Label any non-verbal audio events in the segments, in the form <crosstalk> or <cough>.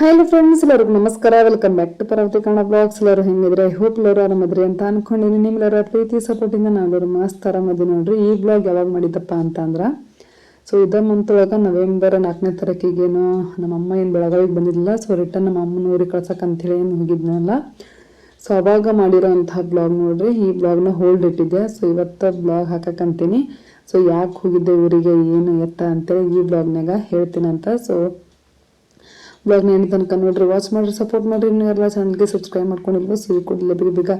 Hello friends ಎಲ್ಲರಿಗೂ ನಮಸ್ಕಾರ. Welcome back to Parvathi Kannada blogs ಎಲ್ಲರೂ ಹೆಂಗಿದ್ರೆ ಹೋಪ್ ಎಲ್ಲರೂ ಆರಾಮದ್ರಿ ಅಂತ ಅನ್ಕೊಂಡಿನಿ. ನಿಮ್ಮೆಲ್ಲರ ಪ್ರೀತಿ ಸಪೋರ್ಟಿಂದ ನಾವೆಲ್ಲರೂ ಮಸ್ತ್ ಆರಾಮದಿ ನೋಡ್ರಿ. ಈ ಬ್ಲಾಗ್ ಯಾವಾಗ ಮಾಡಿದ್ದಪ್ಪ ಅಂತ ಅಂದ್ರೆ ಸೊ ಇದ ಮುಂತೊಳಗೆ ನವೆಂಬರ್ ನಾಲ್ಕನೇ ತಾರೀಕಿಗೇನು ನಮ್ಮ ಅಮ್ಮ ಏನು ಬೆಳಗಾವಿಗೆ ಬಂದಿದ್ದಿಲ್ಲ ಸೊ ರಿಟರ್ನ್ ನಮ್ಮ ಅಮ್ಮನ ಊರಿಗೆ ಕಳ್ಸಕ್ಕೆ ಅಂತೇಳಿ ಏನು ಹೋಗಿದ್ನಲ್ಲ ಸೊ ಅವಾಗ ಮಾಡಿರೋಂಥ ಬ್ಲಾಗ್ ನೋಡ್ರಿ. ಈ ಬ್ಲಾಗ್ನ ಹೋಲ್ಡ್ ಇಟ್ಟಿದ್ದೆ. ಸೊ ಇವತ್ತು ಬ್ಲಾಗ್ ಹಾಕಕ್ಕಂತೀನಿ ಸೊ ಯಾಕೆ ಹೋಗಿದ್ದೆ ಊರಿಗೆ, ಏನು ಎತ್ತ ಅಂತೇಳಿ ಈ ಬ್ಲಾಗ್ನಾಗ ಹೇಳ್ತೀನಂತ. ಸೊ ಬ್ಲಾಗ್ನ ಏನು ತನಕ ನೋಡ್ರಿ ವಾಚ್ ಮಾಡಿರಿ ಸಪೋರ್ಟ್ ಮಾಡಿರಿ. ನೀವು ಎಲ್ಲ ಚಾನಲ್ಗೆ ಸಬ್ಸ್ಕ್ರೈಬ್ ಮಾಡ್ಕೊಂಡಿಲ್ವೋ ಸೊ ಈ ಕೂಡಲೇ ಬೇಗ ಬೇಗ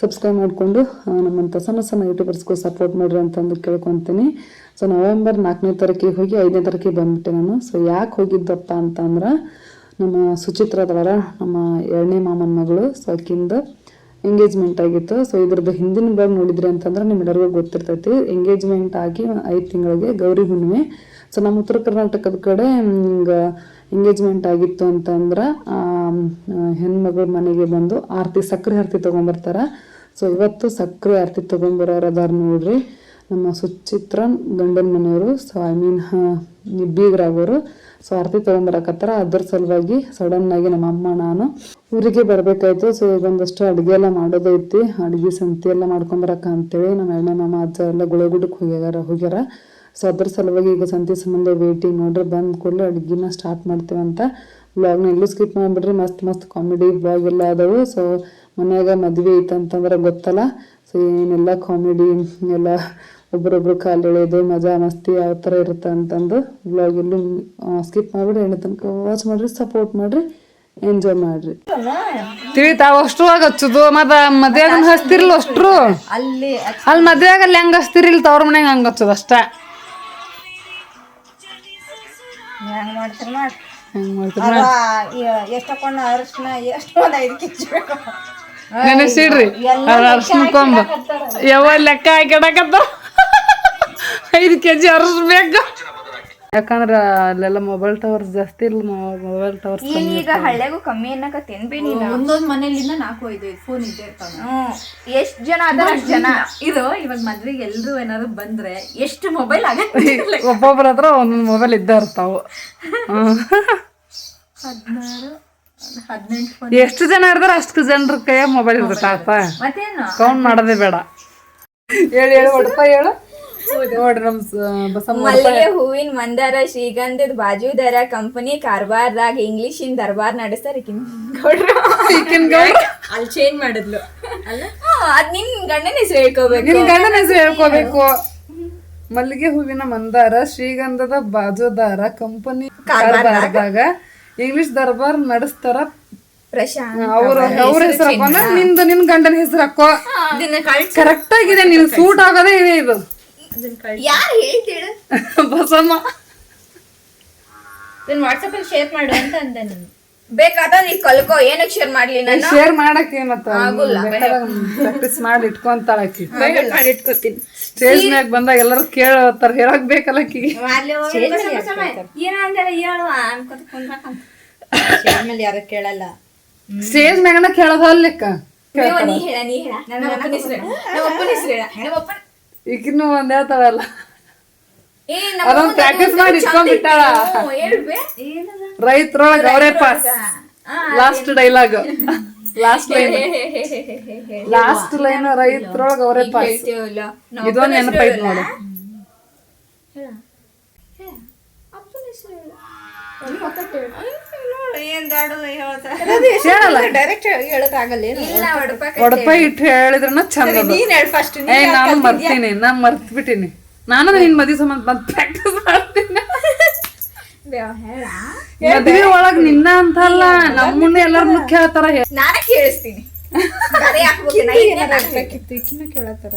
ಸಬ್ಸ್ಕ್ರೈಬ್ ಮಾಡಿಕೊಂಡು ನಮ್ಮಂಥ ಸಣ್ಣ ಸಣ್ಣ ಯೂಟ್ಯೂಬರ್ಸ್ಗೂ ಸಪೋರ್ಟ್ ಮಾಡಿರಿ ಅಂತಂದು ಕೇಳ್ಕೊತೀನಿ. ಸೊ ನವೆಂಬರ್ ನಾಲ್ಕನೇ ತಾರೀಕಿಗೆ ಹೋಗಿ ಐದನೇ ತಾರೀಕಿಗೆ ಬಂದ್ಬಿಟ್ಟೆ ನಾನು. ಸೊ ಯಾಕೆ ಹೋಗಿದ್ದಪ್ಪ ಅಂತಂದ್ರೆ, ನಮ್ಮ ಸುಚಿತ್ರದವರ ನಮ್ಮ ಎರಡನೇ ಮಾಮನ ಮಗಳು ಸೊ ಅಕ್ಕಿಂದ ಎಂಗೇಜ್ಮೆಂಟ್ ಆಗಿತ್ತು. ಸೊ ಇದ್ರದ್ದು ಹಿಂದಿನ ಬ್ಲಾಗ್ ನೋಡಿದ್ರಿ ಅಂತಂದ್ರೆ ನಿಮ್ಮೆಲ್ಲರಿಗೂ ಗೊತ್ತಿರ್ತೈತಿ. ಎಂಗೇಜ್ಮೆಂಟ್ ಆಗಿ ಐದು ತಿಂಗಳಿಗೆ ಗೌರಿ ಹುಣ್ಣಿಮೆ. ಸೊ ನಮ್ಮ ಉತ್ತರ ಕರ್ನಾಟಕದ ಕಡೆ ಹಿಂಗೆ ಎಂಗೇಜ್ಮೆಂಟ್ ಆಗಿತ್ತು ಅಂತಂದ್ರೆ ಹೆಣ್ಮಗಳ ಮನೆಗೆ ಬಂದು ಆರತಿ ಸಕ್ಕರೆ ಆರತಿ ತೊಗೊಂಬರ್ತಾರೆ. ಸೊ ಇವತ್ತು ಸಕ್ಕರೆ ಆರತಿ ತೊಗೊಂಬರೋರು ಅದಾರ ನೋಡ್ರಿ. ನಮ್ಮ ಸುಚಿತ್ರ ಗಂಡನ ಮನೆಯವರು ಸೊ ಐ ಮೀನ್ ಬೀಗರಾಗೋರು ಸೊ ಆರತಿ ತೊಗೊಂಬರಕತ್ತಾರ. ಅದ್ರ ಸಲುವಾಗಿ ಸಡನ್ ಆಗಿ ನಮ್ಮ ಅಮ್ಮ, ನಾನು ಊರಿಗೆ ಬರಬೇಕಾಯ್ತು. ಸೊ ಒಂದಷ್ಟು ಅಡುಗೆ ಎಲ್ಲ ಮಾಡೋದೈತಿ. ಅಡುಗೆ ಸಂತಿ ಎಲ್ಲ ಮಾಡ್ಕೊಂಬರಕ ಅಂತೇಳಿ ನಮ್ಮ ಎಣ್ಣೆ ಮಾಮ, ಅಜ್ಜ ಎಲ್ಲ ಗುಳಗುಡಕ್ಕೆ ಹೋಗ್ಯಾರ ಹೋಗ್ಯಾರ. ಸೊ ಅದ್ರ ಸಲುವಾಗಿ ಈಗ ಸಂತೆ ಸಂಬಂಧ ವೇಟಿಂಗ್ ನೋಡ್ರಿ ಬಂದ ಕೂಡಲೇ ಅಡುಗೆನ ಸ್ಟಾರ್ಟ್ ಮಾಡ್ತೀವಂತ ಬ್ಲಾಗ್ನ ಎಲ್ಲೂ ಸ್ಕಿಪ್ ಮಾಡಿಬಿಡ್ರಿ. ಮಸ್ತ್ ಮಸ್ತ್ ಕಾಮಿಡಿ ಬ್ಲಾಗ್ ಎಲ್ಲ ಅದಾವು. ಸೊ ಮನ್ಯಾಗ ಮದುವೆ ಐತಂತಂದ್ರೆ ಗೊತ್ತಲ್ಲ. ಸೊ ಏನೆಲ್ಲ ಕಾಮಿಡಿ ಎಲ್ಲ ಒಬ್ರೊಬ್ರು ಕಾಲು ಎಳೆಯೋದು ಮಜಾ ಮಸ್ತಿ ಯಾವ ಥರ ಇರುತ್ತೆ ಅಂತಂದು ಬ್ಲಾಗ್ ಎಲ್ಲೂ ಸ್ಕಿಪ್ ಮಾಡಿಬಿಡ್ರಿ. ಎಣ್ಣೆ ತನಕ ವಾಚ್ ಮಾಡಿರಿ ಸಪೋರ್ಟ್ ಮಾಡಿರಿ ಎಂಜಾಯ್ ಮಾಡ್ರಿ. ತಿಳಿತಾವ ಅಷ್ಟು ಹಚ್ಚುದು. ಮತ್ತ ಮದ್ವೆಗ ಹಚ್ತಿರ್ಲ ಅಷ್ಟ್ರು. ಅಲ್ಲಿ ಅಲ್ಲಿ ಮದ್ವೆಗ ಅಲ್ಲಿ ಹೆಂಗ್ ಹಚ್ತಿರಿಲ್ ತವ್ರ ಮನೆಗೆ ಹಂಗ ಹಚ್ಚೋದು ಅಷ್ಟ. ಹೆಂಗ್ ಮಾಡ್ತಾರ ಮಾಡಿ ಹೆಂಗ್ ಮಾಡ್ತೀರಿ ಎಷ್ಟು ಹಾಕೊಂಡ ಅರಶಿನ ಎಷ್ಟು ಒಂದ್ ಐದು ಕೆಜಿ ಬೇಕು. ನೆನೆಸಿಡ್ರಿ. ಅರ್ಶಿನ ಕೊಂಬ. ಯಾವ ಲೆಕ್ಕ ಹಾಕಿಡಕತ್ತ ಐದು ಕೆಜಿ ಜಿ ಅರ್ಶ್ ಬೇಕು. ಯಾಕಂದ್ರ ಅಲ್ಲೆಲ್ಲ ಮೊಬೈಲ್ ಟವರ್ಸ್ ಜಾಸ್ತಿ ಇಲ್ಲ ಮೊಬೈಲ್ ಟವರ್ಸ್ ಈಗ ಹಳ್ಳಿಗೂ ಕಮ್ಮಿ ಅನ್ನಕ ತಿನ್ಬಿ ನೀನು ಒಂದೊಂದ್ ಮನೇಲಿಂದ ನಾಲ್ಕು ಐದು ಫೋನ್ ಇದ್ದೇ ಇರ್ತಾವ. ಎಷ್ಟ್ ಜನ ಅದಾರ ಅಷ್ಟ್ ಜನ? ಇದು ಇವಾಗ ಮದ್ವೆಗೆ ಎಲ್ರು ಏನಾದ್ರು ಬಂದ್ರೆ ಎಷ್ಟು ಮೊಬೈಲ್ ಆಗತ್ತೆ <laughs> ಒಬ್ಬೊಬ್ರ ಹತ್ರ ಒಂದೊಂದು ಮೊಬೈಲ್ ಇದ್ದೇ ಇರ್ತಾವ. ಹದಿನಾರು ಹದಿನೆಂಟು ಎಷ್ಟು ಜನ ಇರ್ತಾರ ಅಷ್ಟು ಜನರ ಕೈಯ ಮೊಬೈಲ್ ಇರ್ತಾಪ ಮತ್ತೇನು? ಕೌಂಟ್ ಮಾಡೋದೇ ಬೇಡ. ಹೇಳಿ ಹೇಳು ಹೊಡ್ಪ ಹೇಳು. ನೋಡ್ರಿ ನಮ್ ಸ- ಬಸಮ್ಮ ಮಲ್ಲಿಗೆ ಹೂವಿನ ಮಂದಾರ ಶ್ರೀಗಂಧದ ಬಾಜುದಾರ ಕಂಪನಿ ಕಾರ್ಬಾರ್ದಾಗ ಇಂಗ್ಲಿಷಿನ ದರ್ಬಾರ್ ನಡೆಸ್ತಾರ ಈಕಿನ್ ಗೌಡ ಅಲ್ಲಿ ಚೇಂಜ್ ಮಾಡಿದ್ಲು. ಅದ್ ನಿನ್ ಗಂಡನ ಹೆಸರು ಹೇಳ್ಕೋಬೇಕು. ನಿನ್ ಗಂಡನ ಹೆಸರು ಹೇಳ್ಕೋಬೇಕು. ಮಲ್ಲಿಗೆ ಹೂವಿನ ಮಂದಾರ ಶ್ರೀಗಂಧದ ಬಾಜುದಾರ ಕಂಪನಿ ಕಾರ್ಬಾರ್ದಾಗ ಇಂಗ್ಲಿಷ್ ದರ್ಬಾರ್ ನಡೆಸ್ತಾರ. ಪ್ರಶಾಂತ್ ಅವ್ರ ಅವ್ರ ಹೆಸರು ಹಾಕೋ ನಿಂದು ನಿನ್ ಗಂಡನ ಹೆಸರು ಹಾಕೋ ಕರೆಕ್ಟ್ ಆಗಿದೆ ನಿನ್ ಸೂಟ್ ಆಗೋದೇ ಇದೆ ಇದು. ಯಾರು ಹೇಳ್ತೀಳು <laughs> ಬಸಮ್ಮ. ನಾನು ವಾಟ್ಸಪ್ ಅಲ್ಲಿ ಶೇರ್ ಮಾಡು ಅಂತ ಅಂದೆ ನಾನು. ಬೇಕಾದ ನೀ ಕಲ್ಕೋ ಏನಕ್ಕೆ ಶೇರ್ ಮಾಡ್ಲಿ ನಾನು ಶೇರ್ ಮಾಡಕ್ ಏನತ್ತ ಪ್ರಾಕ್ಟೀಸ್ ಮಾಡಿ ಇಟ್ಕೊಂತಾಳ ಆಕಿ. <laughs> ಮಾಡಿ ಇಟ್ಕೋತೀನಿ. ಸ್ಟೇಜ್ ಮ್ಯಾಗ ಬಂದಾಗ ಎಲ್ಲರೂ ಕೇಳತ್ತಾರ ಹೇಳಕ್ ಬೇಕಲ್ಲ ಹೇಳುವ ಅನ್ಕೋತ ಆಮೇಲೆ ಯಾರು ಕೇಳಲ್ಲ. <laughs> ಸ್ಟೇಜ್ ಮ್ಯಾಗನ ನೀ ಹೇಳ ನೀ ಹೇಳ. ನನ್ನ ಅಪ್ಪನ ಹೆಸರು ಹೇಳ. ನಮ್ಮ ಅಪ್ಪನ ಹೆಸರು ಹೇಳ. ನಮ್ಮ ಅಪ್ಪನ ಈಗಿನ್ನು ಒಂದ್ ಹೇಳ್ತಾವಲ್ಲ ಅದೊಂದ್ ಪ್ರಾಕ್ಟೀಸ್ ಮಾಡಿ. ಇಟ್ಕೊಂಡ್ಬಿಟ್ಟಾಳ. ರೈತರೊಳಗ ಅವರೇ ಪಾಸ್. ಆ, ಲಾಸ್ಟ್ ಡೈಲಾಗ್ ಲಾಸ್ಟ್ ಲೈನ್ ಹೇ, ಹೇ, ಹೇ, ಹೇ, ಹೇ, ಹೇ, ಹೇ. ಲಾಸ್ಟ್ ಲೈನ್ ರೈತರೊಳಗ ಅವರೇ ಪಾಸ್. ಇದೊಂದ್ ಅಪ್ಪನ ಹೆಸರು ನೆನಪೈತ್. ನೋಡು. ಹೇಳ. ಏನ್. ಹೇಳಲ್ಲ ಡೈರೆಕ್ಟ್ ಹೇಳಕ್ ಆಗಲ್ಲ ಒಡಪ ಇಟ್ಟು ಹೇಳಿದ್ರನ ಚಂದ. ನೀನ್ ಹೇಳ ಫಸ್ಟ್ ಏ ನಾನು ಮರ್ತೀನಿ ನಾ ಮರ್ತ್ ಬಿಟ್ಟಿನಿ ನಾನು ನಿನ್ ಮದಿ ಸಂಬಂಧ ಬಂದ್ ಪ್ರಾಕ್ಟೀಸ್ ಮಾಡ್ತೀನಿ. ಮದ್ವೆ ಒಳಗ್ ನಿನ್ನ ಅಂತಲ್ಲ ನಮ್ಮನ್ನ ಎಲ್ಲಾರು ಕೇಳ್ತಾರ. ನಾನೇ ಕೇಳಿಸ್ತೀನಿ. <laughs> ಕೇಳತ್ತಾರ.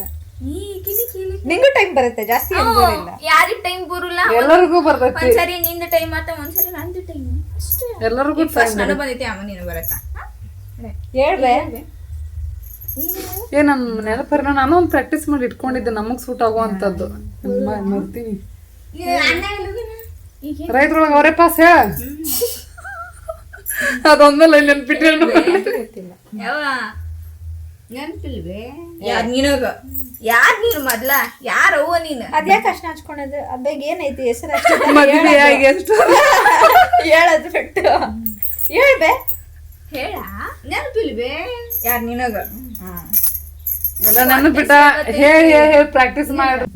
ನಿಂಗೂ ಟೈಮ್ ಬರುತ್ತೆ ಜಾಸ್ತಿ ಏನ್ ಬರಲ್ಲ ಯಾರಿಗ್ ಟೈಮ್ ಬರೋಲ್ಲ? ಎಲ್ಲರಿಗೂ ಬರ್ತೈತಿ. ಒಂದ್ಸರಿ ನಿಂದ ಟೈಮ್ ಆತ ಒಂದ್ಸರಿ ನಂದು ಟೈಮ್ ಅಷ್ಟೇ. ಎಲ್ಲರಿಗೂ ಫಸ್ಟ್ ನಾನು ಬಂದೈತಿ ಅಮ್ಮ ನೀನು ಬರತ್ತಾ? ಹೇಳ್ಬೆ ಏ ನನ್ ನೆನಪರ್ನ ನಾನು ಒಂದ್ ಪ್ರಾಕ್ಟೀಸ್ ಮಾಡಿ ಇಟ್ಕೊಂಡಿದ್ದೆ ನಮಗ್ ಸೂಟ್ ಆಗುವಂತದ್ದು. ನೋಡ್ತೀವಿ ಮರ್ತೀನಿ. ರೈತರೊಳಗ ಅವರೇ ಪಾಸ್ ಹೇಳ? ಅದೊಂದಲ್ಲ ನೆನ್ಪಿಟ್ಟು ಯಾವ ನೆನ್ಪಿಲ್ವೇ? ಯಾರ್ ನಿನಗ ಯಾರ್ ನೀನು ಮೊದ್ಲ? ಯಾರ ಅವ್ವ ನೀನು? ಅದ್ಯಾಕೆ ಅಷ್ಟ ಹಚ್ಕೊಳೋದು ಅದಾಗ ಏನೈತಿ ಹೆಸರು ಮದ್ವೆ ಆಗಿ ಎಷ್ಟು ಹೇಳೋದು ಬಿಟ್ಟು. ಹೇಳ್ಬೆ ಹೇಳ? ನೆನಪಿಲ್ಬೇ ಯಾರು ನಿನಗ ಎಲ್ಲ ನನ್ನ ಹೇಳಿ ಹೇಳಿ ಹೇಳಿ ಪ್ರಾಕ್ಟೀಸ್ ಮಾಡಿ.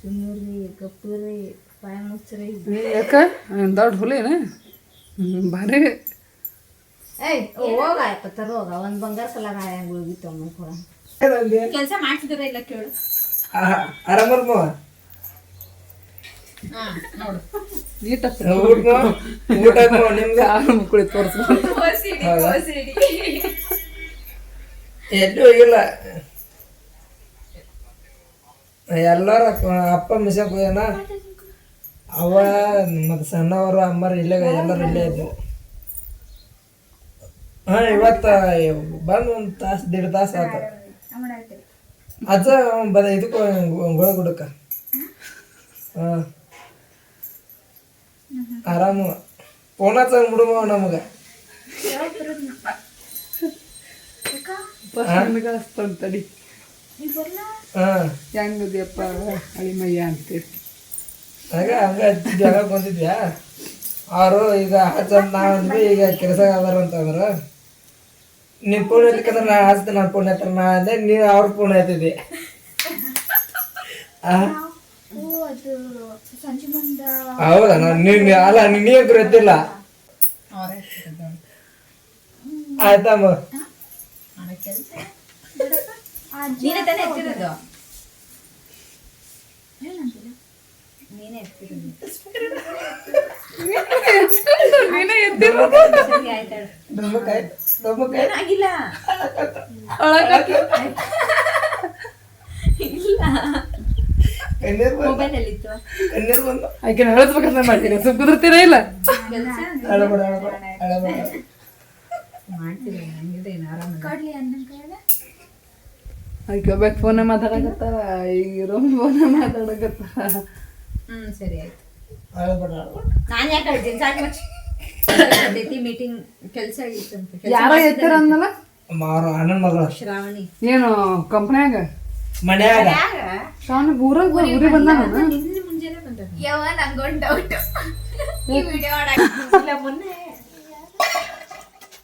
ಸುಮ್ಮರಿ ಕಪ್ಪುರಿ ಪಾಯ ಮುಚ್ಚರಿ ದೊಡ್ಡ ಹುಲಿನ ಭಾರಿ ಏಯ್ ಹೋಗ ಒಂದ್ ಬಂಗಾರ ಸಲ ಹಂಗ ಹೋಗಿತ್ತು ಅಮ್ಮ ಕೂಡ. ಕೆಲಸ ಮಾಡ್ತಿದ್ರ ಇಲ್ಲ ಕೇಳು? ಆರಾಮರ್ಮ ನೀಟ ಊಟ ಊಟ ಆಯ್ತು ನಿಮ್ಗೆ? ಮುಕ್ಕಳಿ ತೋರಿಸ್ ಎಲ್ಲೂ ಹೋಗಿಲ್ಲ. ಎಲ್ಲಾರ ಅಪ್ಪ ಮಿಸಕ್ ಹೋಗ್ಯಾನ? ಅವ ಮತ್ತೆ ಸಣ್ಣವರು ಅಮ್ಮರು ಇಲ್ಲೇ ಎಲ್ಲರೂ ಇಲ್ಲೇ ಇದ್ವು. ಹಾ ಇವತ್ತ ಬಂದು ಒಂದು ತಾಸು ದೇಡ್ ತಾಸು ಆತ. ಅಜ್ಜ ಬದ ಇದಕ್ಕೆ ಗೋಳ ಗುಡಕ್ಕ. ಹಾ. ಆರಾಮ. ಫೋನ್ ಹಚ್ಚ ಬಿಡುವ ನಮಗೆ? ತಡಿ. ಹಾ. ಹೆಂಗದಿಯಪ್ಪ ಅಳಿಮಯ್ಯ ಅಂತೇಳಿ. ಆಗ ಹಂಗ ಜಾಗ ಬಂದಿದ್ಯಾ? ಅವರು ಈಗ ಹಚ್ಚಂತ ನಾವು ಈಗ ಕೆಲಸ ಅದಾರ ಅಂತಂದ್ರ ನಿಮ್ ಫೋನ್ ಎತ್ತಕಂದ್ರ ನಾ ಹಚ್ತೆ ನನ್ನ ಫೋನ್ ಎತ್ತರ ನಾ ಅಂದೆ ನೀನು ಅವ್ರ ಫೋನ್ ಎತ್ತಿದ್ದೆ. ಹೌದಾ? ನಾನು ಅಲ್ಲ ನೀವ್ ಗೊತ್ತಿಲ್ಲ ಆಯ್ತಮ್ಮ ನೀನೇ ತಾನೇ ಎತ್ತಿರೋದು? ನೀನೇ ಎತ್ತಿರೋದು ಸರಿ ಆಯ್ತಾಳು ಇಲ್ಲ. ಮೊಬೈಲ್ ಆಕೆ ಮಾಡ್ತೀನಿ. ಸುಮ್ ಕುದುರ್ತೀರ ಇಲ್ಲ? ಆರಾಮ ಕಡ್ಲಿ ಆಕೆ ಒಬ್ಬಾಕ ಫೋನ್ ಮಾತಾಡಕತ್ತಾರ. ಈಗ ರೂಮ್ ಫೋನ್ ಮಾತಾಡಕತ್ತಾರ. ಹ್ಮ್ ಸರಿ ಆಯ್ತು. ನಾನು ಯಾಕೆ ಹೇಳ್ತೀನಿ? ಸಾಕು ಮೀಟಿಂಗ್ ಕೆಲಸ ಆಗಿತ್ತಂತೆ ಕೆಲ್ಸ ಯಾರೋ ಎತ್ತಾರ ಅಂದಲ್ಲ ಮಾರು ಅಣ್ಣನ ಮಗಳು. ಶ್ರಾವಣಿ. ಏನು ಕಂಪ್ನ್ಯಾಗ? ಮನ್ಯಾಗ. ಶಾವನ್ ಊರಾಗ ಊರಿಗೆ ಬಂದಾನ ನಿನ್ನೆ ಮುಂಜಾನೆ ಬಂದ ಯಾವ ನಂಗೊಂದು ಡೌಟ್ ಈ ವಿಡಿಯೋ ಇಲ್ಲ ಮೊನ್ನೆ.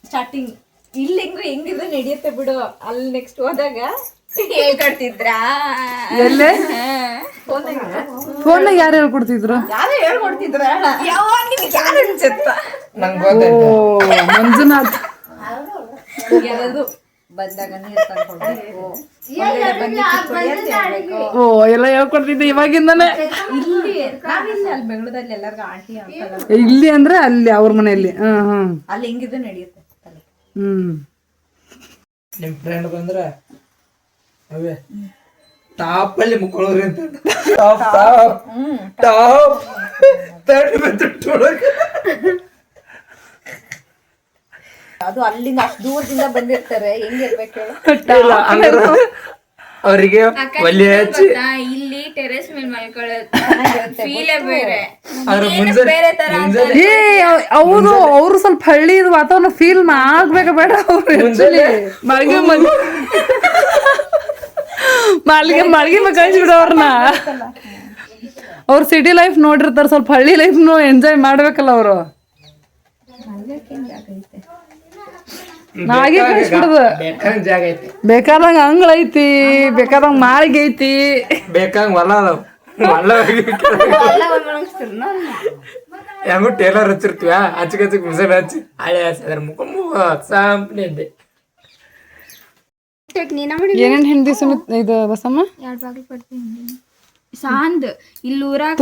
ಸ್ಟಾರ್ಟಿಂಗ್ ಇಲ್ಲಿ ಹೆಂಗು ಹೆಂಗಿದ್ರು ನಡೆಯುತ್ತೆ ಬಿಡು. ಅಲ್ಲಿ ನೆಕ್ಸ್ಟ್ ಹೋದಾಗ ಹೇಳ್ಕೊಡ್ತಿದ್ರಾ? ಎಲ್ಲೇ? ಫೋನಾಗ ಫೋನ್ನಾಗ ಯಾರು ಹೇಳ್ಕೊಡ್ತಿದ್ರು? ಯಾರೋ ಹೇಳ್ಕೊಡ್ತಿದ್ರ ಯಾವ ನಿಮ್ಗೆ ಯಾರು ಅನ್ಸುತ್ತ? ನಂಗೆ ಓ ಗೊತ್ತಾಯ್ತು ಮಂಜುನಾಥ್. ಬಂದಾಗ ನೀರು ತಗೊಂಡ್ಬೇಕು ಓ ಎಲ್ಲ ಹೇಳ್ಕೊಡ್ತಿದ್ದೆ ಇವಾಗಿಂದಾನೆ. ಇಲ್ಲಿ ನಾವಿಲ್ಲಿ ಅಲ್ಲಿ ಬೆಂಗಳೂರಲ್ಲಿ ಎಲ್ಲರಿಗೂ ಆಂಟಿ ಅಂಕಲ್ ಇಲ್ಲಿ ಅಂದ್ರೆ ಅಲ್ಲಿ ಅವ್ರ ಮನೆಯಲ್ಲಿ. ಹ್ಮ್ ಹ್ಮ್ ಅಲ್ಲಿ ಹೆಂಗಿದ್ರು ನಡೆಯುತ್ತೆ. ಹ್ಮ್. ನಿಮ್ ಫ್ರೆಂಡ್ ಬಂದ್ರ ಅವೇ. ಟಾಪ್ ಅಲ್ಲಿ ಮುಕ್ಕೊಳ್ಳೋರಿ ಅಂತ top top. Top. Third method ಒಳಗೆ ಅದು ಅಲ್ಲಿಂದ ಅಷ್ಟು ದೂರದಿಂದ ಬಂದಿರ್ತಾರೆ. ಹೆಂಗಿರ್ಬೇಕು ಅವರಿಗೆ ಒಲೆ ಹಚ್ಚಿ. ಇಲ್ಲಿ ಟೆರೆಸ್ ಮೇಲೆ ಮಲ್ಕೊಳ್ಳೋದು ಫೀಲೇ ಬೇರೆ. ಅದ್ರ ಮುಂಜಾನೆ ಮುಂಜಾನೆ ಏ ಅವ್- ಹೌದು ಅವ್ರು ಸ್ವಲ್ಪ ಹಳ್ಳಿ ವಾತಾವರಣ ಫೀಲ್ ಆಗ್ಬೇಕ ಬೇಡ ಅವ್ರು <laughs> actually. ಮಾಳಿಗೆ ಕಳ್ಸಿಬಿಡು ಅವ್ರನ್ನ ಅವ್ರು ಸಿಟಿ ಲೈಫ್ ನೋಡಿರ್ತಾರ ಸ್ವಲ್ಪ ಹಳ್ಳಿ ಲೈಫ್ ಎಂಜಾಯ್ ಮಾಡ್ಬೇಕಲ್ಲ ಅವರು. ನಾಗೆ ಕಳಿಸ್ಬಿಡುದು ಬೇಕಾದಂಗ ಅಂಗಳ ಐತಿ ಬೇಕಾದಂಗ ಮಾಳಿಗೆ ಐತಿ. ಬೇಕಾದಂಗ ಹೊಲ ಅದಾವ. ಹೆಂಗು ಟೇಲರ್ ಹಚ್ಚಿರ್ತೀವ? ಹಚ್ಚಕ್ ಹಚ್ಚಕ್ ಮಿಸಲ್ ಹಚ್ಚಿ. ಹಳೆ ಹಚ್ಚಿದ್ರ ಮುಖ ಮುಖ ಸಾಂಪ್ನೆ ಇದ್ದೆ ಏನೇನ್ ಹಿಂದಿ ಸುಮಿತ್ ಇದು ಬಸಮ್ಮ? ಎರಡು ಬಾಗಿಲು ಕೊಡ್ತೀನಿ ಸಾಂದ್ ಇಲ್ಲಿ ಊರಾಗ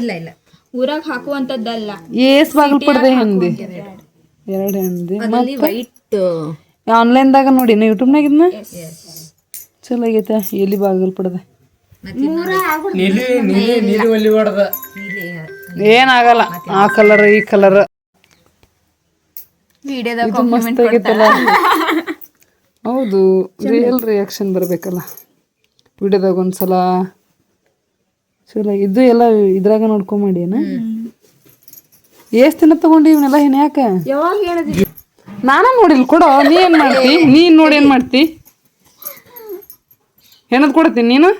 ಇಲ್ಲ ಇಲ್ಲ. ಊರಾಗ ಹಾಕುವಂತದ್ದಲ್ಲ ಏಸ್ ಬಾಗಿಲು ಪಡ್ದೆ ಹಿಂದಿ ಎರಡು ಹಿಂದಿ ವೈಟ್ ವೈಟ್ ಆನ್ಲೈನ್ದಾಗ ನೋಡಿ ನಾ ಯೂಟ್ಯೂಬ್ನಾಗ ಇದನ್ನ ಚಲೋ ಆಗೈತೆ. ಎಲ್ಲಿ ಬಾಗಿಲು ಪಡ್ದೆ ನೀಲಿ ನೀಲಿ ನೀಲಿ ಒಲಿ ಹೊಡ್ದ. ಏನಾಗಲ್ಲ. ಆ ಕಲರ್ ಈ ಕಲರ್ ವಿಡಿಯೋದಾಗ ಮಸ್ತ್ ಆಗೈತಲ್ಲ. ಹೌದು ರಿಯಲ್ ರಿಯಾಕ್ಷನ್ ಬರಬೇಕಲ್ಲ. ವಿಡಿಯೋದಾಗ ಒಂದ್ಸಲ ಚಲೋ ಇದು ಎಲ್ಲ ಇದ್ರಾಗ ನೋಡ್ಕೊಂಡ್ ಏನ? ಎಷ್ಟ್ ದಿನ ತಗೊಂಡಿ ಇವನ್ನೆಲ್ಲ ಏನ್ ಯಾಕ? ಯಾವಾಗ ಹೇಳಿದ್ರಿ ನಾನ ನೋಡಿಲ್ ಕೊಡೋ ನೀ ಏನ್ ಮಾಡ್ತಿ? ನೀನ್ ನೋಡಿ ಏನ್ ಮಾಡ್ತಿ? ಏನದ್ ಕೊಡ್ತೀನಿ ನೀನು?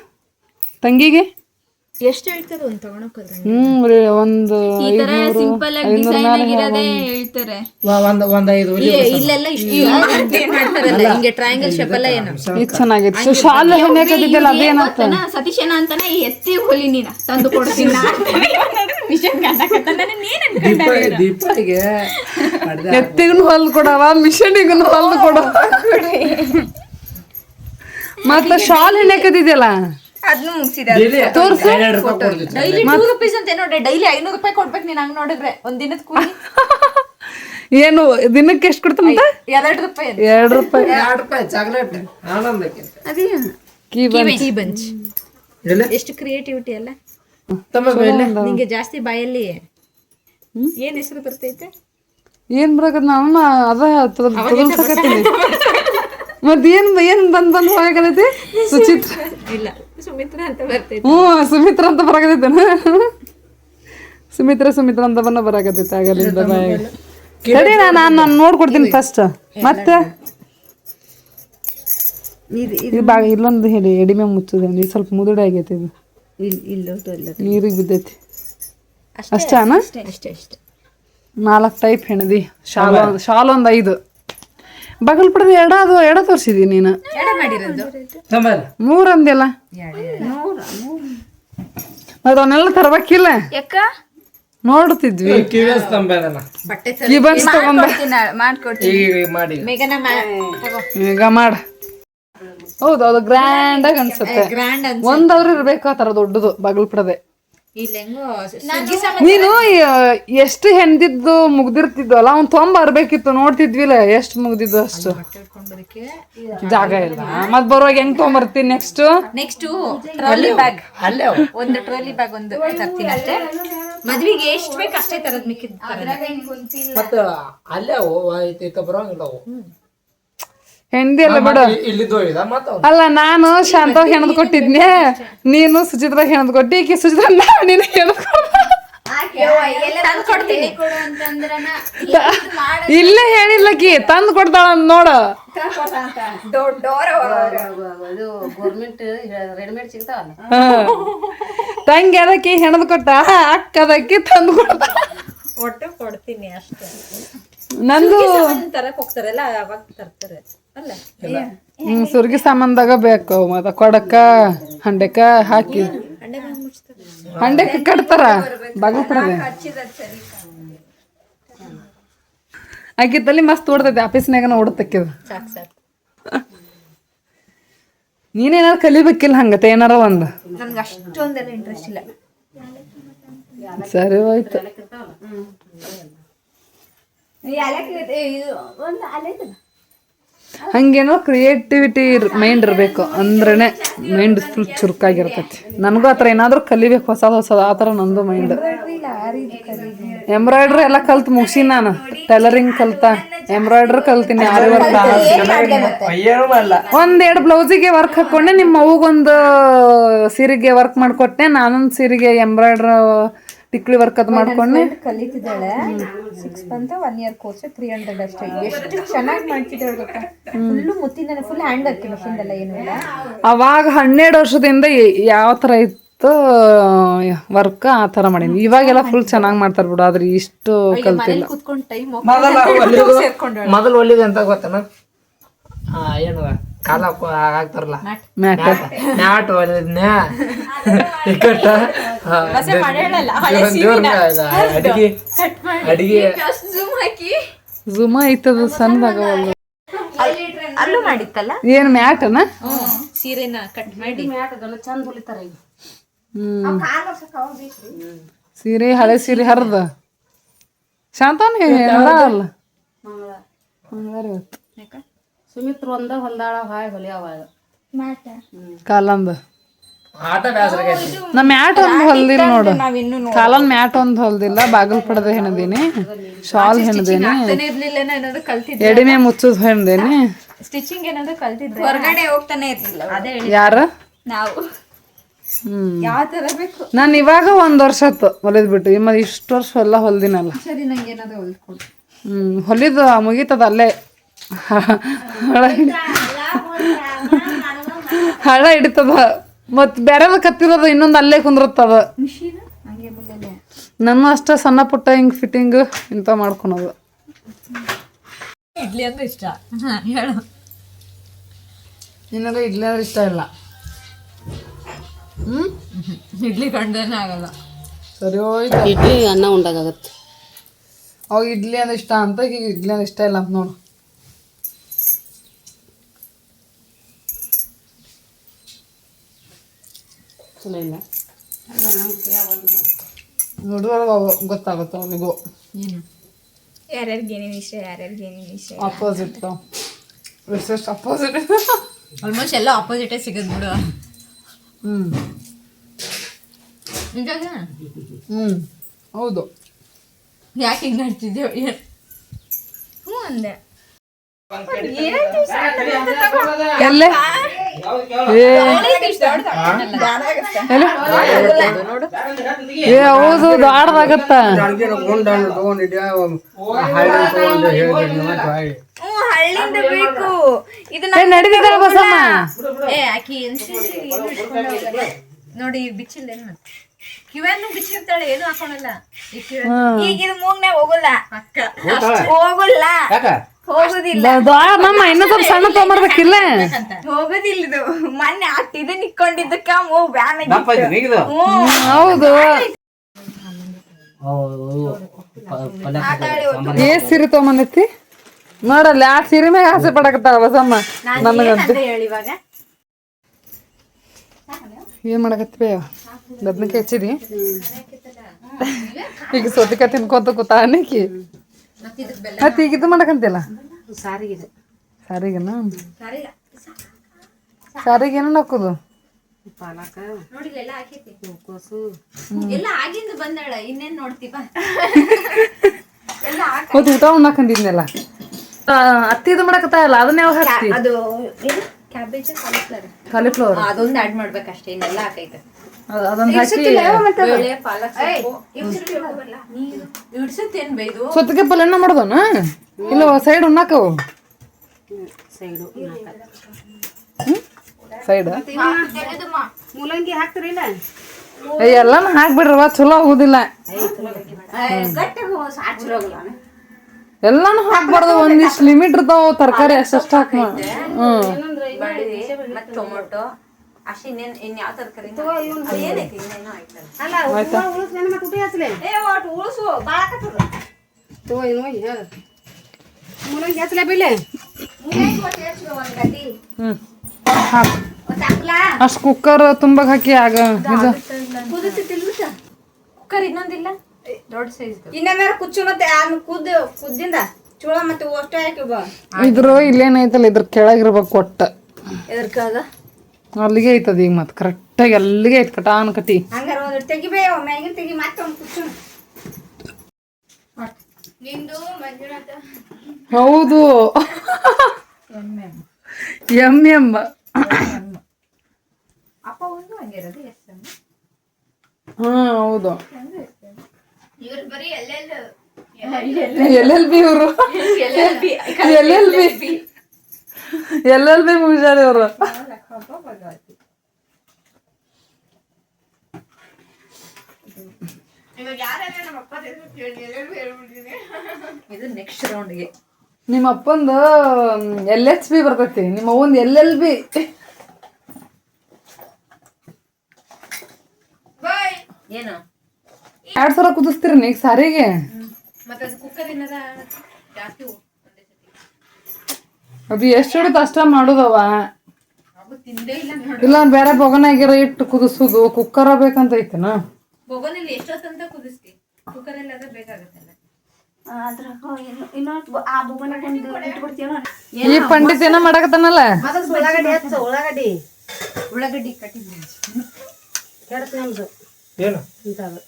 ತಂಗಿಗೆ? ಎಷ್ಟು ಹೇಳ್ತಾರೆ ಒಂದು ತಗೊಳಕ್ ಹೋದ್ರೆ ಹ್ಮ್ ರೀ ಒಂದು ಈ ತರ ಸಿಂಪಲ್ ಆಗಿ ಡಿಸೈನ್ ಆಗಿರೋದೇ ಹೇಳ್ತಾರೆ. ವ- ಒಂದ್ ಒಂದ್ ಐದು ಉರಿ ಇಲ್ಲೆಲ್ಲ ಇಷ್ಟು ಮಾಡ್ತಾರಲ್ಲ ಹಿಂಗೆ ಟ್ರಯಾಂಗಲ್ ಶೇಪ್ ಎಲ್ಲ ಏನು. ಇದು ಚೆನ್ನಾಗೈತಿ. ಸೊ ಶಾಲೆ ಹೆಣ್ಣೆ ಕದಿದ್ದಲ್ಲ ಅದೇನತ್ತ ಗೊತ್ತನ ಸತೀಶನ ಅಂತಾನೆ ಈ ಎತ್ತಿ ಹೊಲಿ ನೀನ ತಂದು ಕೊಡ್ತೀನಿ ದೀಪಾಗೆ. ಎತ್ತಿಗೂ ಹೊಲ್ದು ಕೊಡವ ಮಿಷನಿಗೂ ಹೊಲ್ದು ಕೊಡವ. ಮತ್ತ ಶಾಲ್ ಹೆಣ್ಣೆ ಕದಿದ್ಯಲ್ಲ ಅದನ್ನು ಮುಗಿಸಿದೆ ಕೊಡ್ತಿತ್ತು. ಡೈಲಿ ಟೂ ರುಪೀಸ್ ಅಂತ ನೋಡಿ ಡೈಲಿ ಐನೂರು ರೂಪಾಯಿ ಕೊಡ್ಬೇಕು ನೀನ್ ಹಂಗ್ ನೋಡಿದ್ರೆ. ಒಂದ್ ದಿನದ ಕೂಲಿ. ಏನು ದಿನಕ್ಕೆ ಎಷ್ಟು ಕೊಡ್ತಾನೆ ಎರಡು ರೂಪಾಯಿ ಎರಡು ರೂಪಾಯಿ. ಎರಡು ರೂಪಾಯಿ ಚಾಕ್ಲೇಟ್ ಆನಂದಕ್ಕಿಂತ ಕೀ ಬಂದ್ ಕೀ ಬಂಚ್ ಎಲ್ಲಿ? ಎಷ್ಟು ಕ್ರಿಯೇಟಿವಿಟಿ ಅಲ್ಲ. ತಮ್ಮ ಬೆಲೆ ನಿಂಗೆ ಜಾಸ್ತಿ ಬಾಯಲ್ಲಿ ಏನ್ ಹೆಸರು ಬರ್ತೈತೆ? ಏನ್ ಬರಕತ್ ನಾನು ಅದ ತದಲ್ಸಕತ್ತೀನಿ ಮತ್ ಏನ್ ಏನ್ ಬಂದ್ ಬಂದ್ ಹೋಗಕತ್ತೈತಿ? <laughs> ಸುಚಿತ್ರ. ಇಲ್ಲ ಸುಮಿತ್ರ ಅಂತ ಬರ್ತೈತಿ. ಹ್ಞೂ ಸುಮಿತ್ರ ಅಂತ ಬರಾಕತ್ತೈತೇನ. <laughs> ಸುಮಿತ್ರ ಸುಮಿತ್ರ ಅಂತ ಬನ್ನ ಬರಾಕತ್ತೈತಿ. ಆಗಲಿಂದ ಬಾಯಾಗ ತಡಿ ನಾನು ನಾನು ನೋಡ್ಕೊಡ್ತೀನಿ ಫಸ್ಟ್ ಮತ್ತೆ? ಇದು ಬಾ ಇಲ್ಲೊಂದು ಹೇಳಿ ಎಡಿಮೆ ಮುಚ್ಚದ ಇದು ಸ್ವಲ್ಪ ಮುದುಡೆ ಆಗೈತಿ ಇದು. ಇಲ್ಲ ಇಲ್ಲ ನೀರಿಗೆ ಬಿದ್ದೈತಿ. ಅಷ್ಟಾನ? ಅಷ್ಟೇ ಅಷ್ಟೇ. ಅಷ್ಟೇ ನಾಲ್ಕು ಟೈಪ್ ಹೆಣದಿ. ಶಾಲ ಶಾಲ್ ಒಂದು ಐದು. ಬಗಲ್ ಪಡೆದ ಎಡ ಅದು ಎಡ ತೋರಿಸಿದಿ ನೀನು. ಮೂರ್ ಅಂದಿಲ್ಲ ಮತ್ತೆ ಅವನ್ನೆಲ್ಲ ತರಬೇಕಿಲ್ಲ? ನೋಡ್ತಿದ್ವಿ. ತಗೊಂಡ ಈಗ ಮಾಡಿ. ಹೌದು ಅದು ಗ್ರ್ಯಾಂಡ್ ಆಗಿ ಅನ್ಸುತ್ತೆ. ಒಂದವ್ರು ಇರ್ಬೇಕು ಆ ತರ ದೊಡ್ಡದು ಬಗಲ್ ಪಡದೆ ನೀನು ಎಷ್ಟು ಹೆಂದಿದ್ದು ಮುಗ್ದಿರ್ತಿದ್ವಲ್ಲ ಅವ್ನ್ ತೊಂಬ ಬರ್ಬೇಕಿತ್ತು ನೋಡ್ತಿದ್ವಿಲ್ಲ ಎಷ್ಟು ಮುಗ್ದಿದ್ದು ಅಷ್ಟು. ಜಾಗ ಇಲ್ಲ. ಮತ್ ಬರುವಾಗ ಹೆಂಗ್ ತೊಗೊಂಬರ್ತೀನಿ ನೆಕ್ಸ್ಟ್ ನೆಕ್ಸ್ಟ್ ಟ್ರಾಲಿ ಬ್ಯಾಗ್ ಅಲ್ಲೇ ಒಂದು ಟ್ರಾಲಿ ಬ್ಯಾಗ್ ಒಂದು ತರ್ತೀನಿ ಅಷ್ಟೇ. ಮದ್ವಿಗೆ ಎಷ್ಟು ಬೇಕು ಅಷ್ಟೇ ತರದ್ ಮಿಕ್ಕಿದ್ ಮತ್ತೆ ಅಲ್ಲೇ ಬರೋಂಗಿಲ್ಲ ಅವು ಹೆಂಡತಿ ಅಲ್ಲ ಬಿಡು. ಅಲ್ಲ ನಾನು ಶಾಂತ ಹೆಣದ್ ಕೊಟ್ಟಿದ್ನೆ. ನೀನು ಸುಚಿತ್ರ ಹೆಣದ್ ಕೊಟ್ಟಿ ಈಕಿ ಸುಚಿತ್ರ ನೀನು ಹೆಣದ್ ತಂದು ಕೊಡ್ತೀನಿ. ಇಲ್ಲೇ ಹೇಳಿಲ್ಲಕಿ ತಂದ್ ಕೊಡ್ತಾಳ ಅಂತ ನೋಡು. ತಂಗಿ ಅದಕ್ಕೆ ಹೆಣದ್ ಕೊಟ್ಟ ಅಕ್ಕ ಅದಕ್ಕೆ ತಂದು ಕೊಡ್ತ ಒಟ್ಟು ಕೊಡ್ತೀನಿ ಅಷ್ಟೇ. ನಂದು ತರಕ್ ಹೋಗ್ತಾರಲ್ಲ ಅವಾಗ ತರ್ತಾರೆ. ಹ್ಮ್ ಸುರ್ಗಿ ಸಾಮಾನ್ದಾಗ ಬೇಕು. ಮತ್ತ ಕೊಡಕ್ಕ ಹಂಡೆಕ ಹಾಕಿ. ಹಂಡೆಕ ಕಟ್ತಾರ? ಬಗ್ಗೆ ಆಗಿದ್ದಲ್ಲಿ ಆಕಿ ತಲಿ ಮಸ್ತ್ ಓಡ್ತೈತಿ ಆಫೀಸ್ನಾಗನ ಓಡತಕ್ಕಿದ ನೀನೇನಾರು ಕಲಿಬೇಕಿಲ್ಲ ಹಂಗತೆ ಏನಾರ ಒಂದು? ನನ್ಗೆ ಅಷ್ಟೊಂದೆಲ್ಲ ಇಂಟ್ರೆಸ್ಟ್ ಇಲ್ಲ. ಸರಿ ಹೋಯ್ತು. ಹಂಗೇನೋ ಕ್ರಿಯೇಟಿವಿಟಿ ಮೈಂಡ್ ಇರಬೇಕು. ಅಂದ್ರೇನೆ ಮೈಂಡ್ ಫುಲ್ ಚುರುಕಾಗಿರ್ತೈತಿ. ನನಗೂ ಆ ಥರ ಏನಾದರೂ ಕಲಿಬೇಕು ಹೊಸದು ಹೊಸದು ಆ ಥರ ನಂದು ಮೈಂಡ್ ಎಂಬ್ರಾಯ್ಡ್ರಿ ಎಲ್ಲ ಕಲ್ತು ಮುಗಿಸಿ ನಾನು. ಟೈಲರಿಂಗ್ ಕಲ್ತ. ಎಂಬ್ರಾಯ್ಡ್ರಿ ಕಲ್ತೀನಿ ಆರಿ ವರ್ಕ್ ಒಂದೆರಡು ಬ್ಲೌಸಿಗೆ ವರ್ಕ್ ಹಾಕೊಂಡೆ. ನಿಮ್ಮ ಅವ್ಗೊಂದು ಸೀರೆಗೆ ವರ್ಕ್ ಮಾಡಿಕೊಟ್ಟೆ. ನಾನೊಂದು ಸೀರೆಗೆ ಎಂಬ್ರಾಯ್ಡ್ರ್ ಟಿಕ್ಲಿ ವರ್ಕ್ ಅದು ಮಾಡ್ಕೊಂಡು. ಕಲಿತಿದ್ದಾಳೆ. ಸಿಕ್ಸ್ ಬಂತ one year course three hundred ಅಷ್ಟೇ. ಎಷ್ಟು ಚೆನ್ನಾಗಿ ಮಾಡ್ತಿದ್ದಾಳೆ ಗೊತ್ತಾ? Full full hand work machine ಎಲ್ಲ ಏನು ಇಲ್ಲ. ಅವಾಗ ಹನ್ನೆರಡು ವರ್ಷದಿಂದ ಯಾವ ತರ ಇತ್ತು ವರ್ಕ್ ಆ ಥರ ಮಾಡೀನಿ ಇವಾಗೆಲ್ಲ ಫುಲ್ ಚೆನ್ನಾಗಿ ಮಾಡ್ತಾರ ಬಿಡು ಆದ್ರೆ ಇಷ್ಟು ಕಲ್ತಿಲ್ಲ. ಕುತ್ಕೊಂಡು ಟೈಮ್ ಮೊದಲ ಒಲಿದು <laughs> ಮೊದಲು ಅಂತ ಗೊತ್ತನ ಆ ಏನು? ಕಾಲ ಹಾಕೋ- ಹಾಕ್ತಾರಲ್ಲ. ಮ್ಯಾಟ್. ಮ್ಯಾಟ್. ಅಡಿಗೆ ಅಡಿಗೆ ಝೂಮ್ ಹಾಕಿ. ಝುಮ ಐತದ ಸಣ್ಣದಾಗವಲ್ಲ ಅಲ್ಲೂ. ಮಾಡಿತ್ತಲ್ಲ? ಏನು ಮ್ಯಾಟನ ಸೀರೆನ ಕಟ್ ಮಾಡಿ. ಹ್ಮ್. ಸೀರೆ ಹಳೆ ಸೀರೆ ಹರಿದ. ಶಾಂತ ಹೇಳ ಅಲ್ಲ. ಮಂಗಳವಾರ ಇವತ್ತು. ಕಾಲಂದ ಅವಾಗ. ಕಾಲಂಬ. ನಾ ಮ್ಯಾಟ್ ಒಂದು ಹೊಲ್ದಿಲ್ಲ ನೋಡು. ಕಾಲನ್ ಮ್ಯಾಟ್ ಒಂದು ಹೊಲ್ದಿಲ್ಲ ಬಾಗಲ್ ಪಡೆದ ಹೆಣದೀನಿ ಶಾಲ್ ಹೆಣದೀನಿ. ಇರ್ಲಿಲ್ಲ ಏನಾದ್ರು ಕಲ್ತಿದ್ದೆ ಎಡಿಮೆ ಮುಚ್ಚದ ಹೆಣದೀನಿ. ಸ್ಟಿಚಿಂಗ್ ಏನಾದ್ರು ಕಲ್ತಿದ್ರೆ ಹೊರಗಡೆ ಹೋಗ್ತಾನೆ ಇರ್ಲಿಲ್ಲ ಅದೇ ಯಾರ? ನಾವು. ಯಾವ ತರ ಬೇಕು? ನಾನು ಇವಾಗ ಒಂದ್ ವರ್ಷ ಆತು ಹೊಲಿದ್ ಬಿಟ್ಟು ಇಮ್ಮ ಇಷ್ಟು ವರ್ಷ ಎಲ್ಲ ಹೊಲ್ದಿನಲ್ಲ. ಸರಿ ನಂಗೆ ಏನಾದ್ರು ಹೊಲ್ಕೊಡು. ಹ್ಮ್ ಹೊಲಿದು ಮುಗೀತದ ಅಲ್ಲೇ. ಹಳ ಹಿಡಿ- ಹಳ ಹಿಡಿತದ. ಮತ್ ಬೇರೆ ಕತ್ತಿರೋದು ಇನ್ನೊಂದು ಅಲ್ಲೇ ಕುಂದ್ರತ್ತದ. ನನ್ನ ಅಷ್ಟ ಸಣ್ಣ ಪುಟ್ಟ ಹಿಂಗ್ ಫಿಟ್ಟಿಂಗ್ ಇಂತ ಮಾಡ್ಕೊಳೋದು. ಇಡ್ಲಿ ಅಂದ್ರೆ ಇಷ್ಟ. ನಿನಗೆ ಇಡ್ಲಿ ಅಂದ್ರೆ ಇಷ್ಟ ಇಲ್ಲ. ಹ್ಮ್? ಇಡ್ಲಿ ಕಂಡೇನೆ ಆಗಲ್ಲ. ಸರಿ ಹೋಯ್ತು. ಇಡ್ಲಿ ಅನ್ನ ಉಂಡಾಗತ್ತೆ. ಅವಾಗ ಇಡ್ಲಿ ಅಂದ್ರೆ ಇಷ್ಟ ಅಂತ ಈಗ ಇಡ್ಲಿ ಅಂದ್ರೆ ಇಷ್ಟ ಇಲ್ಲ ಅಂತ ನೋಡು. ಚಲೋ ಇಲ್ಲ ನೋಡುವಾಗ ಗೊತ್ತಾಗುತ್ತೆ ಅವನಿಗೂ. ಏನು? ಯಾರ್ಯಾರಿಗೆ ಏನೇನು ಇಷ್ಟ ಯಾರ್ಯಾರಿಗೆ ಏನೇನು ಇಷ್ಟ ಅಪೋಸಿಟ್ ವಿಶೇಷ ಅಪೋಸಿಟ್ ಆಲ್ಮೋಸ್ಟ್ ಎಲ್ಲ ಅಪೋಸಿಟೇ ಸಿಗೋದು ಬಿಡು. ಹ್ಮ್. ಹ್ಞೂ ಹ್ಮ್. ಹೌದು. ಯಾಕೆ ಹಿಂಗೆ ಏನು? ಹ್ಞೂ ಅಂದೆ. ಎಲ್ಲೇ? ಏ. ಏ ಹೌದು ಇದನ್ನ ಏ ಬಸಮ್ಮ. ನೋಡಿ ಬಿಚ್ಚಿಲ್ಲ ಏನು? ಕಿವ್ಯಾನು ಬಿಚ್ಚಿರ್ತಾಳೆ ಏನು ಹಾಕೊಳಲ್ಲ. ಈಗ ಇದು ಮೂಗ್ನೆ ಹೋಗಲ್ಲ. ಹೋಗಲ್ಲ. ಹೋಗುದಿಲ್ಲ. ನಮ್ಮ ಇನ್ನೂ ಸ್ವಲ್ಪ ಸಣ್ಣ ತಗೊಂಬರ್ಬೇಕಿಲ್ಲ ಹೋಗೋದಿಲ್ಲ ಇದು. ಮೊನ್ನೆ ಅಟ್ಟಿದೆ ಇದು ನಿಕ್ಕೊಂಡಿದ್ದಕ್ಕ ಓ ಬ್ಯಾನ್ ಹೌದು. ಏ ಸೀರೆ ತೊಗೊಂಬಂದೈತಿ? ನೋಡಲ್ಲ ಆ ಸೀರೆ ಮ್ಯಾಗ ಆಸೆ ಪಡಕತ್ತಾಳ ಬಸಮ್ಮ ನನಗಂತ ಏನ್ ಮಾಡಕತ್ತಿ ಬೇ ಬದ್ನಿಕಾಯಿ ಹೆಚ್ಚಿದಿ? ಈಗ ಸೌತಿಕಾಯಿ ತಿನ್ಕೊಂತ ಕೂತಾನಕಿ ಮತ್ತೆ ಈಗ ಇದು ಮಾಡಕಂತಿಲ್ಲ? ಸಾರಿಗೆ ಸಾರಿಗೆನ? ಸಾರಿಗೆ? ಹಾಕೋದು? ಪಾಲಕ ನೋಡಿ ಎಲ್ಲ ಹಾಕೈತಿ. ಹೂಕೋಸು ಎಲ್ಲ ಆಗಿಂದ ಬಂದಾಳ ಇನ್ನೇನ್ ನೋಡ್ತೀವ ಮತ್ತೆ ಊಟ ಉಣ್ಣಾಕಂದಿದ್ನೆಲ್ಲ? ಅತ್ತಿ ಇದು ಮಾಡಕತ್ತಾಯಲ್ಲ ಅದನ್ನ ಯಾವ ಹಾಕ್ತಿ? ಅದು ಕ್ಯಾಬೇಜ್ ಕಾಲಿಫ್ಲವರ್ ಕಾಲಿಫ್ಲವರ್ ಅದೊಂದು ಆಡ್ ಮಾಡ್ಬೇಕಷ್ಟೇ ಇನ್ನೆಲ್ಲ ಹಾಕೈತೆ. ಅದನ್ನ ಹಾಕಿ ಸೊತ್ತಿಗೆ ಪಲ್ಯನ ಮಾಡೋದನ ಇಲ್ಲ ಸೈಡ್ ಉಣ್ಣಾಕವು ಸೈಡು ಸೈಡ್? ಮೂಲಂಗಿ ಹಾಕ್ತಿರಿಲ್ಲ ಎಲ್ಲಾನು ಹಾಕ್ಬಿಡ್ರವ ಚಲೋ ಆಗುದಿಲ್ಲ. ಎಲ್ಲಾನು ಹಾಕ್ಬಾರ್ದು ಒಂದಿಷ್ಟು ಲಿಮಿಟ್ ಇರ್ತಾವ ತರಕಾರಿ ಅಷ್ಟಷ್ಟು ಹಾಕ್ ಹ್ಮ್. ಅಷ್ಟೇ ಇನ್ನೇನ್ ಇನ್ ಯಾವ ತರಕಾರಿ ಏನೈತಿ? ಇನ್ನೇನೋ ಆಯ್ತಲ್ಲ ಅಲ್ಲ ಮತ್ತೆ ಊಟ ಹಚ್ಚಲೆ ಏ ಒಟ್ಟು ಉಳಿಸು ಬಾಳಕತ್ತದ ತಗೋ ಏನು ಹೇಳ. ಮೂಲಂಗಿ ಹಚ್ಚಲೆ ಬಿಡ್ಲೆ. ಒಂದ್ ಗಡ್ಡಿ. ಹ್ಮ್. ಹಾಕ್. ಒಂದ್ ಹಾಕ್ಲಾ? ಅಷ್ಟ್ ಕುಕ್ಕರ್ ತುಂಬಾ ಹಾಕಿ ಆಗ ಇದು ಕುದಿಸಿತಿಲ್ಬಿಟ್ಟ ಕುಕ್ಕರ್ ಇನ್ನೊಂದಿಲ್ಲ? ದೊಡ್ಡ ಸೈಜ್ ಇನ್ನೊಮ್ಮೆ ಕುಚ್ಚು ಮತ್ತೆ ಆನ್ ಕುದ್ದು ಕುದ್ದಿಂದ ಚೂಳ ಮತ್ತೆ ಅಷ್ಟು ಹಾಕಿ ಬಾ. ಇದ್ರ ಇಲ್ಲೇನೈತಲ್ಲ ಇದ್ರ ಕೆಳಗಿರ್ಬೇಕು ಒಟ್ಟ. ಎದರ್ಕಾಗ ಅಲ್ಲಿಗೆ ಐತದ ಈಗ ಮತ್ತೆ. ಕರೆಕ್ಟಾಗಿ ಅಲ್ಲಿಗೆ ಐತ್ ಕಟಾನ್ ಕಟಿ ಹಂಗಾರ ಒಂದು ತೆಗಿಬೇ ಮ್ಯಾಗಿನ ತೆಗಿ ಮತ್ತೆ ಒಂದು ಕುಚ್ಚು. ನಿಂದು ಮಂಜುನಾಥ. ಹೌದು. ಎಂ ಎಂ ಅಪ್ಪ ಒಂದು ಹಂಗಿರೋದು ಎಷ್ಟು ಹಾ ಹೌದು. ಇವ್ರು ಬರೀ ಎಲ್ಲೆಲ್ಲ. ಎಲ್ ಎಲ್ ಬಿ ಇವರು. L L B. L L B ಮುಗಿಸಾರಿ ಅವರು ಯಾರ್ಯಾರ ನಮ್ಮ ಅಪ್ಪ ಎಲ್ಲರೂ ಹೇಳ್ಬಿಟ್ಟಿದ್ದೀನಿ. ಇದು ನೆಕ್ಸ್ಟ್ ರೌಂಡ್ಗೆ ನಿಮ್ಮ ಅಪ್ಪಂದು ಎಲ್ ಎಚ್ ಬಿ ಬರ್ತೈತಿ. ನಿಮ್ಮ ಅವ್ವಂದು ಎಲ್ ಎಲ್ ಬಿ ಏನು? ಎರಡ್ ಸಾವಿರ ಕುದಿಸ್ತೀರಿ ನೀ ಸಾರಿಗೆ? ಮತ್ತೆ ಅದು ಎಷ್ಟು ಹಿಡಿದು ಅಷ್ಟ ಮಾಡೋದವ. ಇಲ್ಲ ನೋಡಿ ಇಲ್ಲ ಬೇರೆ ಬೊಗನಾಗಿರ ಇಟ್ಟು ಕುದಿಸೋದು ಕುಕ್ಕರ ಬೇಕಂತ ಐತೆನ ಬೊಗನಲ್ಲಿ ಎಷ್ಟೊತ್ತಂತ ಕುದಿಸ್ತಿ? ಅದ ಬೇಕಾಗತ್ತಲ್ಲ. ಈ ಪಂಡಿತ್ ಏನೋ ಮಾಡಕತ್ತಾನಲ್ಲ? ಉಳ್ಳಾಗಡ್ಡಿ ಹಚ್ಚ ಉಳ್ಳಾಗಡ್ಡಿ. ಉಳ್ಳಾಗಡ್ಡಿ ಕಟ್ಟಿದ್ವಿ ಕೆಡತ್ ನಮ್ದು. ಏನು? ಇಂಥದ್ದು.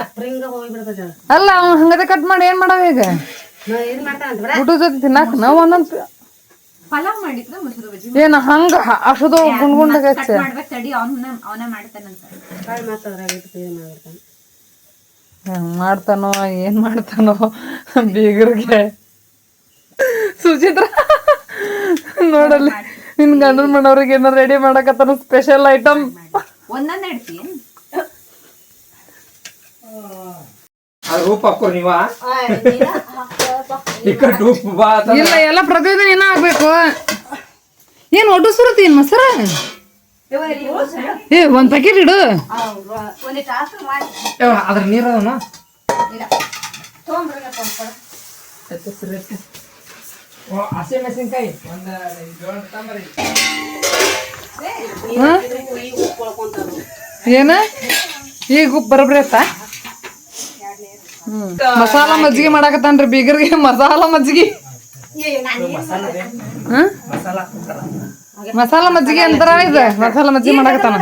ಸ್ಪ್ರಿಂಗ ಹೋಗ್ಬಿಡ್ತದ ಅಲ್ಲ ಅವ ಹಂಗದೆ ಕಟ್ ಮಾಡಿ ಏನ್ ಮಾಡವ ಈಗ? ಏನ್ ಮಾಡ್ತಾನಂತ ಬರ ಊಟದ ಜೊತೆ ತಿನ್ನಾಕ ನಾವ್ ಒಂದೊಂದ್ ಪಲಾವ್ ಮಾಡಿದ್ನ ಮೊಸರು ಬಜ್ಜಿ ಏನ ಹಂಗ ಅಷ್ಟದು ಗುಂಡ್ ಗುಂಡಗ ಕಟ್ ಮಾಡ್ಬೇಕು ತಡಿ ಅವನ ಅವನ ಮಾಡ್ತಾನಂತ ಕಾಳು ಮಾತಾಡ್ರಾಗ ಇಟ್ಟು ಇದು ಮಾಡಿರ್ತಾನೆ ಹೆಂಗ್ ಮಾಡ್ತಾನೋ ಏನ್ ಮಾಡ್ತಾನೋ ಬೀಗರಿಗೆ. ಸುಚಿತ್ರ ನೋಡಲ್ಲಿ ನಿನ್ ಗಂಡನ ಮಾಡೋರಿಗೆ ಏನೋ ರೆಡಿ ಮಾಡಕತ್ತಾನ ಸ್ಪೆಷಲ್ ಐಟಮ್ ಒಂದೊಂದ್ ಆ ಉಪ್ಪು ಹಾಕೋ ನೀವ ಇಲ್ಲ ಎಲ್ಲ ಪ್ರತಿದಿನ ಏನ ಆಗ್ಬೇಕು ಏನ್ ಒಟ್ಟು ಸುರತಿ ಏನ್ ಮೊಸರ? ಏ ಒಂದ್ ಪ್ಯಾಕೆಟ್ ಇಡು. ಅದ್ರ ನೀರು ಹಸಿ ಮೆಣಸಿನ್ಕಾಯಿ. ಒಂದ್? ಏನ? ಈಗ ಬರಬ್ರಿ ಆಯ್ತಾ ಮಸಾಲ ಮಜ್ಜಿಗೆ ಮಾಡಾಕತ್ತಾನ್ರಿ ಬೀಗರ್ಗೆ. <laughs> ಮಸಾಲ ಮಜ್ಜಿಗೆ. ಹ? ಮಸಾಲ ಮಜ್ಜಿಗೆ ಅಂತಾರ ಇದು. ಮಸಾಲ ಮಜ್ಜಿಗೆ ಮಾಡಾಕತ್ತಾನ.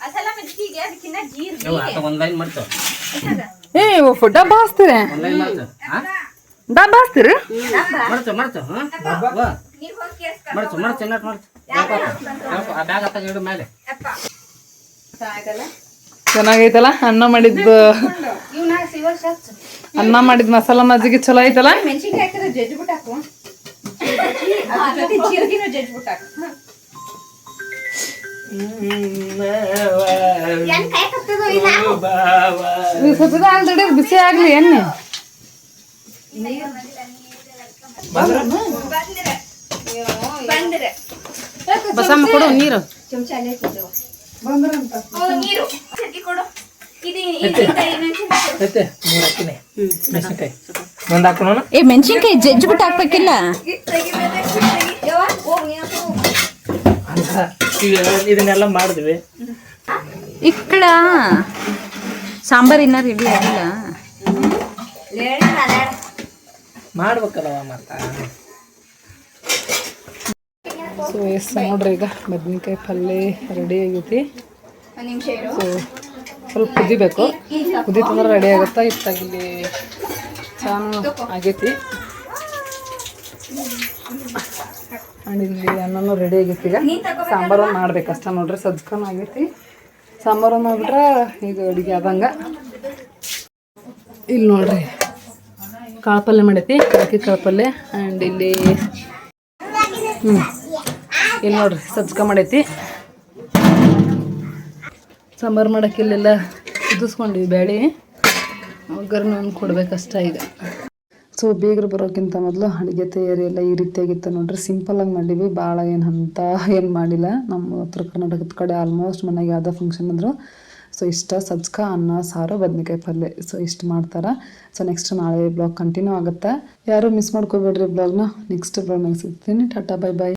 ಮಸಾಲ ಮೆಣಸಿಗೆ ಅದಕ್ಕಿನ್ನ ಜೀರಿಗೆ. ಒಂದ್ ಲೈನ್ ಮಾಡ್ತು ಏ ಡಬ್ಬ ಹಾಸ್ತೀರಿ? ಡಬ್ಬ ಹಾಸ್ತೀರಿ? ಮಾಡ್ತು ಮಾಡ್ತು ಚೆನ್ನಾಗೈತಲ್ಲ? ಅನ್ನ ಮಾಡಿದ್ದು ಅನ್ನ ಮಾಡಿದ ಮಸಾಲ ಮಜ್ಜಿಗೆ ಚಲೋ ಐತಲ್ಲ? ಆಲ್ರೆಡಿ ಬಿಸಿ ಆಗ್ಲಿ ಎಣ್ಣೆ. ಬಸಮ್ಮ ಕೊಡು ನೀರು. ಚಮಚ ಅಲ್ಲೇ ಕೊಡು. ನೀರು ಚಟ್ನಿ ಕೊಡು ಇದು ಇನ್ನೊಂದು ಐತೆ ಮೂರು ಹಾಕಿನಿ ಮೆಣಸಿನ್ಕಾಯಿ ಒಂದ್ ಹಾಕೋಣ ಏ ಮೆಣಸಿನ್ಕಾಯಿ ಜಜ್ಬಿಟ್ಟು ಹಾಕ್ಬೇಕಿಲ್ಲ? ಅಂತ ಇದನ್ನೆಲ್ಲ ಮಾಡಿದ್ವಿ. ಇಕ್ಕಳ ಸಾಂಬಾರ್ ಇನ್ನ ರೆಡಿ ಆಗಿಲ್ಲ. ಮಾಡ್ಬೇಕಲ್ಲವ ಮತ್ತ? ಸೊ ಎಸ್ ನೋಡ್ರಿ ಈಗ ಬದ್ನಿಕಾಯಿ ಪಲ್ಯ ರೆಡಿ ಆಗೈತಿ. ಸೊ ಸ್ವಲ್ಪ ಕುದಿಬೇಕು. ಕುದಿತಂದ್ರೆ ರೆಡಿ ಆಗುತ್ತೆ? ಇತ್ತಾಗ ಇಲ್ಲಿ ಆಗೈತಿ. ಆ್ಯಂಡ್ ಇಲ್ಲಿ ರೆಡಿ ಆಗೈತಿ ಈಗ. ಸಾಂಬಾರು ಒಂದು ಮಾಡ್ಬೇಕು ಅಷ್ಟೇ ನೋಡ್ರಿ, ಸಜ್ಕನ್ ಆಗೈತಿ. ಸಾಂಬಾರು ಮಾಡಿಬಿಟ್ರೆ ಈಗ ಅಡುಗೆ ಆದಂಗ. ಇಲ್ಲಿ ನೋಡ್ರಿ ಕಾಳು ಪಲ್ಯ ಮಾಡೈತಿ, ಅಕ್ಕಿ ಕಾಳು ಪಲ್ಯ ಆ್ಯಂಡ್ ಇಲ್ಲಿ ಹ್ಞೂ ಇಲ್ಲಿ ನೋಡ್ರಿ, ಸಜ್ಕ ಮಾಡೈತಿ. ಸಾಂಬಾರು ಮಾಡೋಕ್ಕೆ ಇಲ್ಲೆಲ್ಲ ಕುದಿಸ್ಕೊಂಡಿವಿ ಬೇಳೆ ಒಗ್ಗರಣೆ ಕೊಡ್ಬೇಕಷ್ಟ ಈಗ. ಸೊ ಬೇಗರು ಬರೋಕ್ಕಿಂತ ಮೊದಲು ಅಡುಗೆ ತಯಾರಿ ಎಲ್ಲ ಈ ರೀತಿಯಾಗಿತ್ತು ನೋಡ್ರಿ. ಸಿಂಪಲಾಗಿ ಮಾಡೀವಿ. ಭಾಳ ಏನು ಅಂತ ಏನು ಮಾಡಿಲ್ಲ. ನಮ್ಮ ಉತ್ತರ ಕರ್ನಾಟಕದ ಕಡೆ ಆಲ್ಮೋಸ್ಟ್ ಮನೆಗೆ ಯಾವುದೋ ಫಂಕ್ಷನ್ ಅಂದರು ಸೊ ಇಷ್ಟ ಸಜ್ಕ, ಅನ್ನ, ಸಾರು, ಬದನೆಕಾಯಿ ಪಲ್ಯ ಸೊ ಇಷ್ಟು ಮಾಡ್ತಾರೆ. ಸೊ ನೆಕ್ಸ್ಟ್ ನಾಳೆ ಬ್ಲಾಗ್ ಕಂಟಿನ್ಯೂ ಆಗುತ್ತೆ. ಯಾರು ಮಿಸ್ ಮಾಡ್ಕೋಬೇಡ್ರಿ ಬ್ಲಾಗ್ನ ನೆಕ್ಸ್ಟ್ ಬ್ಲಾಗ್ನಾಗ ಸಿಗ್ತೀನಿ. Tata bye bye